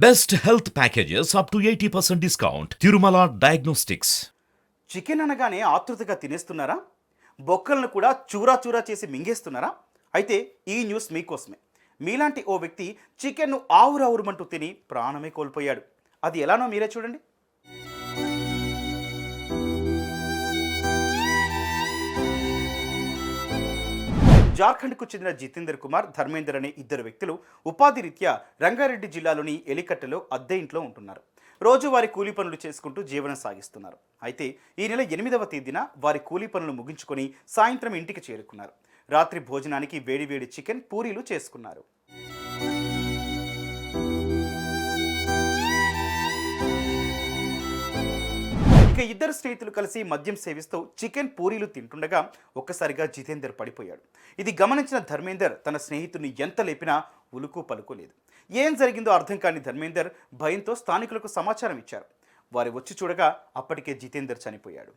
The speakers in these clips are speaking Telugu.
Best health packages up to eighty percent discount Tirumala diagnostics chicken అనగానే ఆతృతగా తినేస్తున్నారా? బొక్కలను కూడా చూరా చూరా చేసి మింగేస్తున్నారా? అయితే ఈ న్యూస్ మీకోసమే. మీలాంటి ఓ వ్యక్తి చికెన్ను ఆవురావురమంటూ తిని ప్రాణమే కోల్పోయాడు. అది ఎలానో మీరే చూడండి. జార్ఖండ్కు చెందిన జితేందర్ కుమార్ ధర్మేందర్ అనే ఇద్దరు వ్యక్తులు ఉపాధి రీత్యా రంగారెడ్డి జిల్లాలోని ఎలికట్టలో అద్దె ఇంట్లో ఉంటున్నారు. రోజువారి కూలీ పనులు చేసుకుంటూ జీవనం సాగిస్తున్నారు. అయితే ఈ నెల ఎనిమిదవ తేదీన వారి కూలీ పనులు ముగించుకొని సాయంత్రం ఇంటికి చేరుకున్నారు. రాత్రి భోజనానికి వేడివేడి చికెన్ పూరీలు చేసుకున్నారు. ఇక ఇద్దరు స్నేహితులు కలిసి మద్యం సేవిస్తూ చికెన్ పూరీలు తింటుండగా ఒక్కసారిగా జితేందర్ పడిపోయాడు. ఇది గమనించిన ధర్మేందర్ తన స్నేహితుడిని ఎంత లేపినా ఉలుకు పలుకోలేదు. ఏం జరిగిందో అర్థం కాని ధర్మేందర్ భయంతో స్థానికులకు సమాచారం ఇచ్చారు. వారు వచ్చి చూడగా అప్పటికే జితేందర్ చనిపోయాడు.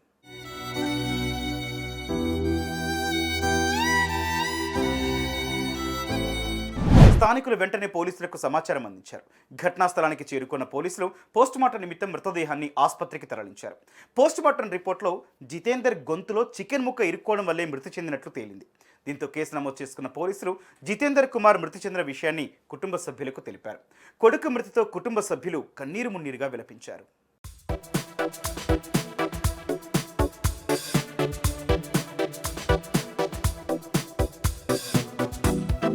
స్థానికులు వెంటనే పోలీసులకు సమాచారం అందించారు. ఘటనా స్థలానికి చేరుకున్న పోలీసులు పోస్టుమార్టం నిమిత్తం మృతదేహాన్ని ఆసుపత్రికి తరలించారు. పోస్టుమార్టం రిపోర్ట్లో జితేందర్ గొంతులో చికెన్ ముక్క ఇరుక్కోవడం వల్లే మృతి చెందినట్లు తేలింది. దీంతో కేసు నమోదు చేసుకున్న పోలీసులు జితేందర్ కుమార్ మృతి చెందిన విషయాన్ని కుటుంబ సభ్యులకు తెలిపారు. కొడుకు మృతితో కుటుంబ సభ్యులు కన్నీరు మున్నీరుగా విలపించారు.